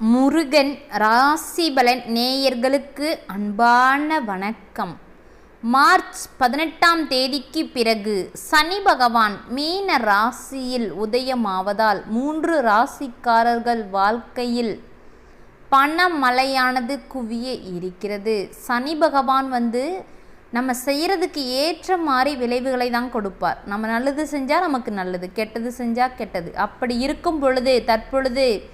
முருகன் ராசிபலன் நேயர்களுக்கு அன்பான வணக்கம். மார்ச் பதினெட்டாம் தேதிக்கு பிறகு சனி பகவான் மீன ராசியில் உதயமாவதால் மூன்று ராசிக்காரர்கள் வாழ்க்கையில் பணமலையானது குவிய இருக்கிறது. சனி பகவான் வந்து நம்ம செய்கிறதுக்கு ஏற்ற மாதிரி விளைவுகளை தான் கொடுப்பார். நம்ம நல்லது செஞ்சால் நமக்கு நல்லது கெட்டது செஞ்சால் கெட்டது. அப்படி இருக்கும் பொழுது தற்பொழுது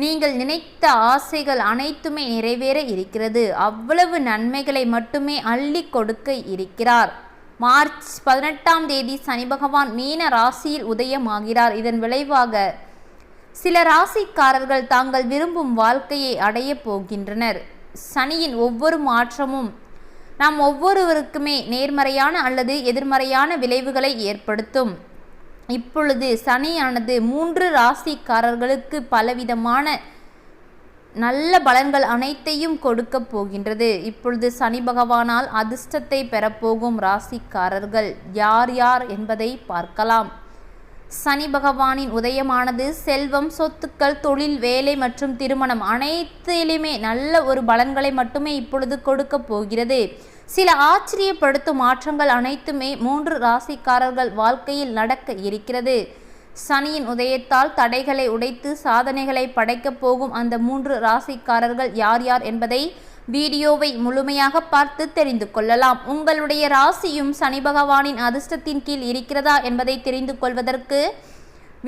நீங்கள் நினைத்த ஆசைகள் அனைத்துமே நிறைவேற இருக்கிறது. அவ்வளவு நன்மைகளை மட்டுமே அள்ளி கொடுக்க இருக்கிறார். மார்ச் பதினெட்டாம் தேதி சனி பகவான் மீன ராசியில் உதயமாகிறார். இதன் விளைவாக சில ராசிக்காரர்கள் தாங்கள் விரும்பும் வாழ்க்கையை அடைய போகின்றனர். சனியின் ஒவ்வொரு மாற்றமும் நாம் ஒவ்வொருவருக்குமே நேர்மறையான அல்லது எதிர்மறையான விளைவுகளை ஏற்படுத்தும். இப்பொழுது சனியானது மூன்று ராசிக்காரர்களுக்கு பலவிதமான நல்ல பலன்கள் அனைத்தையும் கொடுக்க போகின்றது. இப்பொழுது சனி பகவானால் அதிர்ஷ்டத்தை பெறப்போகும் ராசிக்காரர்கள் யார் யார் என்பதை பார்க்கலாம். சனி பகவானின் உதயமானது செல்வம் சொத்துக்கள் தொழில் வேலை மற்றும் திருமணம் அனைத்திலுமே நல்ல ஒரு பலன்களை மட்டுமே இப்பொழுது கொடுக்க போகிறது. சில ஆச்சரியப்படுத்தும் மாற்றங்கள் அனைத்துமே மூன்று ராசிக்காரர்கள் வாழ்க்கையில் நடக்க இருக்கிறது. சனியின் உதயத்தால் தடைகளை உடைத்து சாதனைகளை படைக்கப் போகும் அந்த மூன்று ராசிக்காரர்கள் யார் யார் என்பதை வீடியோவை முழுமையாக பார்த்து தெரிந்து கொள்ளலாம். உங்களுடைய ராசியும் சனி பகவானின் அதிர்ஷ்டத்தின் கீழ் இருக்கிறதா என்பதை தெரிந்து கொள்வதற்கு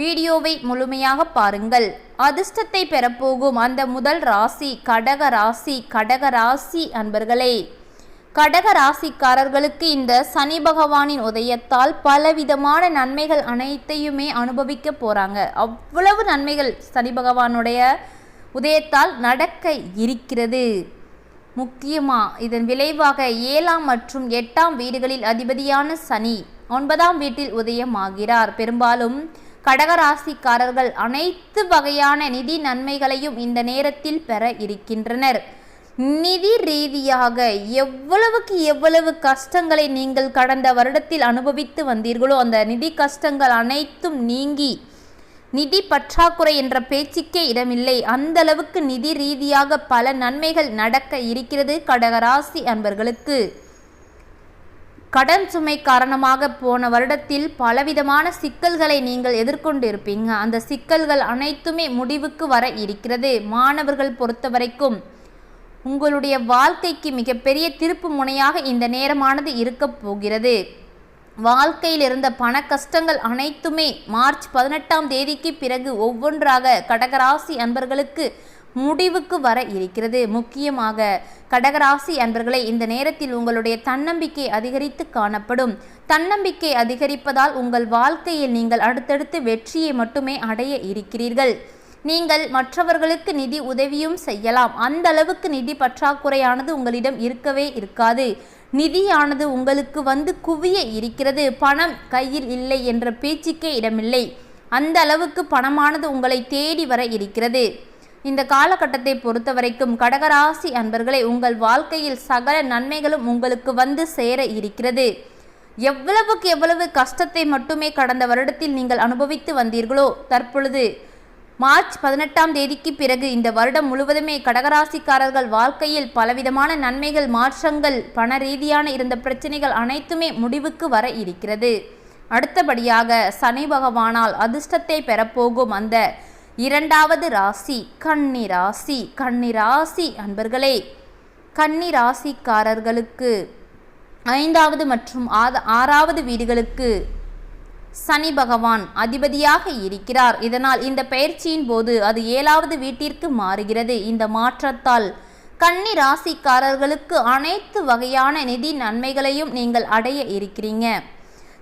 வீடியோவை முழுமையாக பாருங்கள். அதிர்ஷ்டத்தை பெறப்போகும் அந்த முதல் ராசி கடக ராசி கடக ராசி அன்பர்களே. கடக ராசிக்காரர்களுக்கு இந்த சனி பகவானின் உதயத்தால் பலவிதமான நன்மைகள் அனைத்தையுமே அனுபவிக்க போகிறாங்க அவ்வளவு நன்மைகள் சனி பகவானுடைய உதயத்தால் நடக்க இருக்கிறது. முக்கியமாக இதன் விளைவாக ஏழாம் மற்றும் எட்டாம் வீடுகளில் அதிபதியான சனி ஒன்பதாம் வீட்டில் உதயமாகிறார். பெரும்பாலும் கடகராசிக்காரர்கள் அனைத்து வகையான நிதி நன்மைகளையும் இந்த நேரத்தில் பெற இருக்கின்றனர். நிதி ரீதியாக எவ்வளவுக்கு எவ்வளவு கஷ்டங்களை நீங்கள் கடந்த வருடத்தில் அனுபவித்து வந்தீர்களோ அந்த நிதி கஷ்டங்கள் அனைத்தும் நீங்கி நிதி பற்றாக்குறை என்ற பேச்சுக்கே இடமில்லை. அந்த அளவுக்கு நிதி ரீதியாக பல நன்மைகள் நடக்க இருக்கிறது கடகராசி அன்பர்களுக்கு. கடன் சுமை காரணமாக போன வருடத்தில் பலவிதமான சிக்கல்களை நீங்கள் எதிர்கொண்டு இருப்பீங்க அந்த சிக்கல்கள் அனைத்துமே முடிவுக்கு வர இருக்கிறது. மாணவர்கள் பொறுத்த வரைக்கும் உங்களுடைய வாழ்க்கைக்கு மிகப்பெரிய திருப்பு முனையாக இந்த நேரமானது இருக்கப் போகிறது. வாழ்க்கையில் இருந்த பண கஷ்டங்கள் அனைத்துமே மார்ச் பதினெட்டாம் தேதிக்கு பிறகு ஒவ்வொன்றாக கடகராசி அன்பர்களுக்கு முடிவுக்கு வர இருக்கிறது. முக்கியமாக கடகராசி அன்பர்களை இந்த நேரத்தில் உங்களுடைய தன்னம்பிக்கை அதிகரித்து காணப்படும். தன்னம்பிக்கை அதிகரிப்பதால் உங்கள் வாழ்க்கையில் நீங்கள் அடுத்தடுத்து வெற்றியை மட்டுமே அடைய இருக்கிறீர்கள். நீங்கள் மற்றவர்களுக்கு நிதி உதவியும் செய்யலாம். அந்த அளவுக்கு நிதி பற்றாக்குறையானது உங்களிடம் இருக்கவே இருக்காது. நிதியானது உங்களுக்கு வந்து குவிய இருக்கிறது. பணம் கையில் இல்லை என்ற பேச்சுக்கே இடமில்லை. அந்த அளவுக்கு பணமானது உங்களை தேடி வர இருக்கிறது. இந்த காலகட்டத்தை பொறுத்த வரைக்கும் கடகராசி அன்பர்களை உங்கள் வாழ்க்கையில் சகல நன்மைகளும் உங்களுக்கு வந்து சேர இருக்கிறது. எவ்வளவுக்கு எவ்வளவு கஷ்டத்தை மட்டுமே கடந்த வருடத்தில் நீங்கள் அனுபவித்து வந்தீர்களோ தற்பொழுது மார்ச் பதினெட்டாம் தேதிக்கு பிறகு இந்த வருடம் முழுவதுமே கடகராசிக்காரர்கள் வாழ்க்கையில் பலவிதமான நன்மைகள் மாற்றங்கள் பண ரீதியான இருந்த பிரச்சனைகள் அனைத்துமே முடிவுக்கு வர இருக்கிறது. அடுத்தபடியாக சனி பகவானால் அதிர்ஷ்டத்தை பெறப்போகும் அந்த இரண்டாவது ராசி கன்னி ராசி கன்னி ராசி அன்பர்களே. கன்னி ராசிக்காரர்களுக்கு ஐந்தாவது மற்றும் ஆறாவது வீடுகளுக்கு சனி பகவான் அதிபதியாக இருக்கிறார். இதனால் இந்த பயிற்சியின் போது அது ஏழாவது வீட்டிற்கு மாறுகிறது. இந்த மாற்றத்தால் கன்னி ராசிக்காரர்களுக்கு அனைத்து வகையான நிதி நன்மைகளையும் நீங்கள் அடைய இருக்கிறீங்க.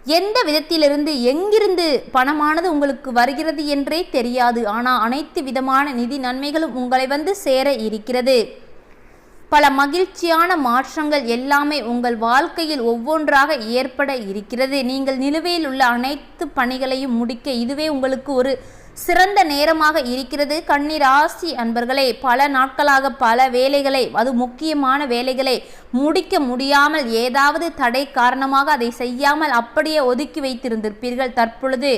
எந்த விதத்திலிருந்து எங்கிருந்து பணமானது உங்களுக்கு வருகிறது என்றே தெரியாது. ஆனால் அனைத்து விதமான நிதி நன்மைகளும் உங்களை வந்து சேர இருக்கிறது. பல மகிழ்ச்சியான மாற்றங்கள் எல்லாமே உங்கள் வாழ்க்கையில் ஒவ்வொன்றாக ஏற்பட இருக்கிறது. நீங்கள் நிலுவையில் உள்ள அனைத்து பணிகளையும் முடிக்க இதுவே உங்களுக்கு ஒரு சிறந்த நேரமாக இருக்கிறது. கண்ணீராசி அன்பர்களே பல நாட்களாக பல வேலைகளை அது முக்கியமான வேலைகளை முடிக்க முடியாமல் ஏதாவது தடை காரணமாக அதை செய்யாமல் அப்படியே ஒதுக்கி வைத்திருந்திருப்பீர்கள் தற்பொழுது.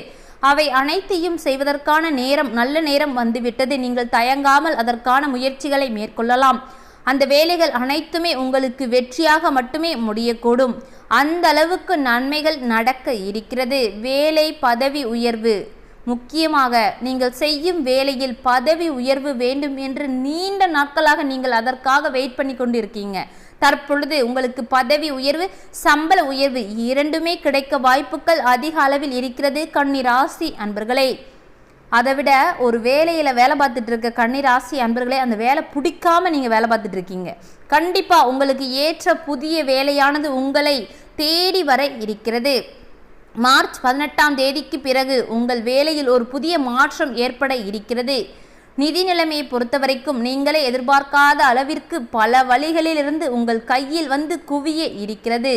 அவை அனைத்தையும் செய்வதற்கான நேரம் நல்ல நேரம் வந்துவிட்டது. நீங்கள் தயங்காமல் அதற்கான முயற்சிகளை மேற்கொள்ளலாம். அந்த வேலைகள் அனைத்துமே உங்களுக்கு வெற்றியாக மட்டுமே முடியக்கூடும். அந்த அளவுக்கு நன்மைகள் நடக்க இருக்கிறது. வேலை பதவி உயர்வு. முக்கியமாக நீங்கள் செய்யும் வேலையில் பதவி உயர்வு வேண்டும் என்று நீண்ட நாட்களாக நீங்கள் அதற்காக வெயிட் பண்ணி கொண்டு இருக்கீங்க தற்பொழுது உங்களுக்கு பதவி உயர்வு சம்பள உயர்வு இரண்டுமே கிடைக்க வாய்ப்புகள் அதிக அளவில் இருக்கிறது. கண்ணி ராசி அன்பர்களே. அதை விட ஒரு வேலையில் வேலை பார்த்துட்டு இருக்க கன்னி ராசி அன்பர்களே அந்த வேலை பிடிக்காம நீங்கள் வேலை பார்த்துட்டு இருக்கீங்க. கண்டிப்பாக உங்களுக்கு ஏற்ற புதிய வேலையானது உங்களை தேடி வர இருக்கிறது. மார்ச் பதினெட்டாம் தேதிக்கு பிறகு உங்கள் வேலையில் ஒரு புதிய மாற்றம் ஏற்பட இருக்கிறது. நிதி நிலைமையை பொறுத்தவரைக்கும் நீங்களே எதிர்பார்க்காத அளவிற்கு பல வழிகளிலிருந்து உங்கள் கையில் வந்து குவிய இருக்கிறது.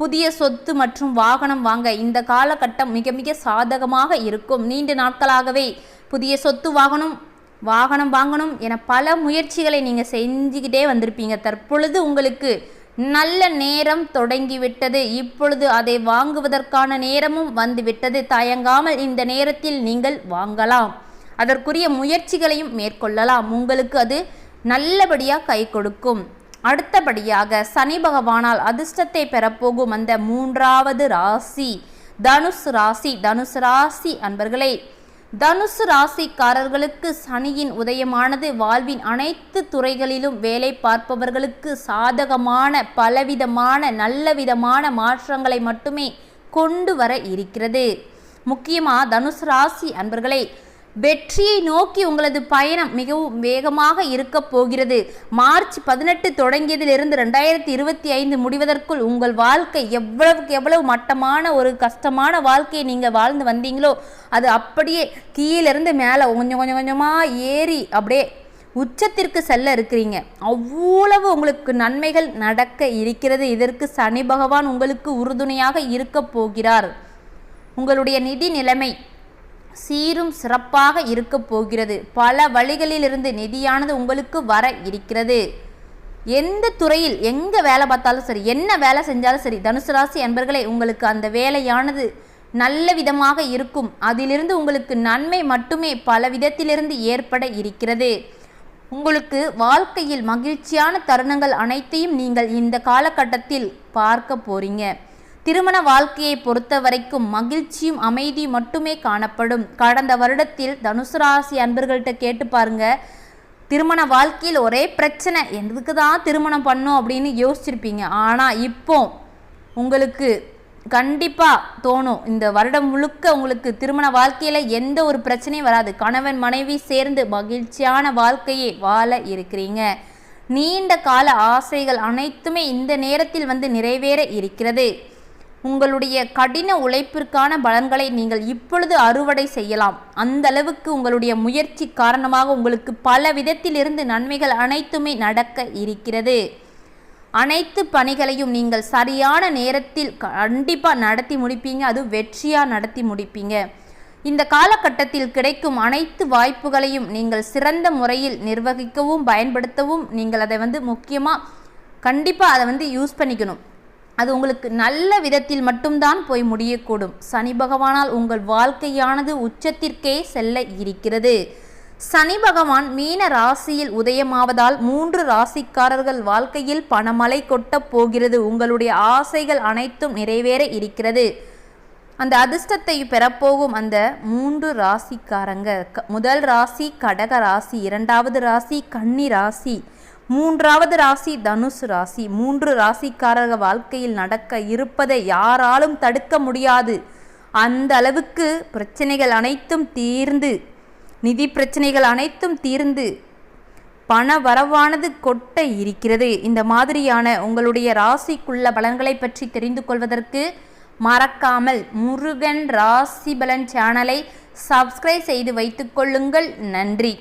புதிய சொத்து மற்றும் வாகனம் வாங்க இந்த காலகட்டம் மிக மிக சாதகமாக இருக்கும். நீண்ட நாட்களாகவே புதிய சொத்து வாகனம் வாகனம் வாங்கணும் என பல முயற்சிகளை நீங்கள் செஞ்சுக்கிட்டே வந்திருப்பீங்க. தற்பொழுது உங்களுக்கு நல்ல நேரம் தொடங்கிவிட்டது. இப்பொழுது அதை வாங்குவதற்கான நேரமும் வந்துவிட்டது. தயங்காமல் இந்த நேரத்தில் நீங்கள் வாங்கலாம். அதற்குரிய முயற்சிகளையும் மேற்கொள்ளலாம். உங்களுக்கு அது நல்லபடியாக கை கொடுக்கும். அடுத்தபடியாக சனி பகவானால் அதிர்ஷ்டத்தை பெறப்போகும் அந்த மூன்றாவது ராசி. தனுசு ராசி தனுசு ராசி அன்பர்களே. தனுசு ராசிக்காரர்களுக்கு சனியின் உதயமானது வாழ்வின் அனைத்து துறைகளிலும் வேலை பார்ப்பவர்களுக்கு சாதகமான பலவிதமான நல்ல விதமான மாற்றங்களை மட்டுமே கொண்டு வர இருக்கிறது. முக்கியமாக தனுசு ராசி அன்பர்களே வெற்றியை நோக்கி உங்களது பயணம் மிகவும் வேகமாக இருக்க போகிறது. மார்ச் பதினெட்டு தொடங்கியதிலிருந்து ரெண்டாயிரத்தி இருபத்தி ஐந்து முடிவதற்குள் உங்கள் வாழ்க்கை எவ்வளவுக்கு எவ்வளவு மட்டமான ஒரு கஷ்டமான வாழ்க்கையை நீங்கள் வாழ்ந்து வந்தீங்களோ அது அப்படியே கீழிருந்து மேலே கொஞ்சம் கொஞ்சம் கொஞ்சமாக ஏறி அப்படியே உச்சத்திற்கு செல்ல இருக்கிறீங்க. அவ்வளவு உங்களுக்கு நன்மைகள் நடக்க இருக்கிறது. இதற்கு சனி பகவான் உங்களுக்கு உறுதுணையாக இருக்க போகிறார். உங்களுடைய நிதி நிலைமை சீரும் சிறப்பாக இருக்க போகிறது. பல வழிகளிலிருந்து நிதியானது உங்களுக்கு வர இருக்கிறது. எந்த துறையில் எங்கே வேலை பார்த்தாலும் சரி என்ன வேலை செஞ்சாலும் சரி தனுசு ராசி அன்பர்களே உங்களுக்கு அந்த வேலையானது நல்ல விதமாக இருக்கும். அதிலிருந்து உங்களுக்கு நன்மை மட்டுமே பல விதத்திலிருந்து ஏற்பட இருக்கிறது. உங்களுக்கு வாழ்க்கையில் மகிழ்ச்சியான தருணங்கள் அனைத்தையும் நீங்கள் இந்த காலகட்டத்தில் பார்க்க போறீங்க. திருமண வாழ்க்கையை பொறுத்த வரைக்கும் மகிழ்ச்சியும் அமைதியும் மட்டுமே காணப்படும். கடந்த வருடத்தில் தனுசு ராசி அன்பர்கள்ட்ட கேட்டு பாருங்க. திருமண வாழ்க்கையில் ஒரே பிரச்சனை எதுக்கு தான் திருமணம் பண்ணும் அப்படின்னு யோசிச்சிருப்பீங்க. ஆனால் இப்போ உங்களுக்கு கண்டிப்பாக தோணும். இந்த வருடம் முழுக்க உங்களுக்கு திருமண வாழ்க்கையில் எந்த ஒரு பிரச்சனையும் வராது. கணவன் மனைவி சேர்ந்து மகிழ்ச்சியான வாழ்க்கையை வாழ இருக்கிறீங்க. நீண்ட கால ஆசைகள் அனைத்துமே இந்த நேரத்தில் வந்து நிறைவேற இருக்கிறது. உங்களுடைய கடின உழைப்பிற்கான பலன்களை நீங்கள் இப்பொழுது அறுவடை செய்யலாம். அந்த அளவுக்கு உங்களுடைய முயற்சி காரணமாக உங்களுக்கு பல விதத்திலிருந்து நன்மைகள் அனைத்துமே நடக்க இருக்கிறது. அனைத்து பணிகளையும் நீங்கள் சரியான நேரத்தில் கண்டிப்பாக நடத்தி முடிப்பீங்க. அது வெற்றியாக நடத்தி முடிப்பீங்க. இந்த காலகட்டத்தில் கிடைக்கும் அனைத்து வாய்ப்புகளையும் நீங்கள் சிறந்த முறையில் நிர்வகிக்கவும் பயன்படுத்தவும் நீங்கள் அதை வந்து முக்கியமாக கண்டிப்பாக அதை வந்து யூஸ் பண்ணிக்கணும். அது உங்களுக்கு நல்ல விதத்தில் மட்டும்தான் போய் முடியக்கூடும். சனி பகவானால் உங்கள் வாழ்க்கையானது உச்சத்திற்கே செல்ல இருக்கிறது. சனி பகவான் மீன ராசியில் உதயமாவதால் மூன்று ராசிக்காரர்கள் வாழ்க்கையில் பணமலை கொட்டப் போகிறது. உங்களுடைய ஆசைகள் அனைத்தும் நிறைவேற இருக்கிறது. அந்த அதிர்ஷ்டத்தை பெறப்போகும் அந்த மூன்று ராசிக்காரங்க. முதல் ராசி கடக ராசி இரண்டாவது ராசி கன்னி ராசி. மூன்றாவது ராசி தனுசு ராசி. மூன்று ராசிக்காரர்கள் வாழ்க்கையில் நடக்க இருப்பதை யாராலும் தடுக்க முடியாது. அந்த அளவுக்கு பிரச்சனைகள் அனைத்தும் தீர்ந்து நிதி பிரச்சனைகள் அனைத்தும் தீர்ந்து பண வரவானது கொட்ட இருக்கிறது. இந்த மாதிரியான உங்களுடைய ராசிக்குள்ள பலன்களை பற்றி தெரிந்து கொள்வதற்கு மறக்காமல் முருகன் ராசி பலன் சேனலை சப்ஸ்கிரைப் செய்து வைத்துக்கொள்ளுங்கள் நன்றி.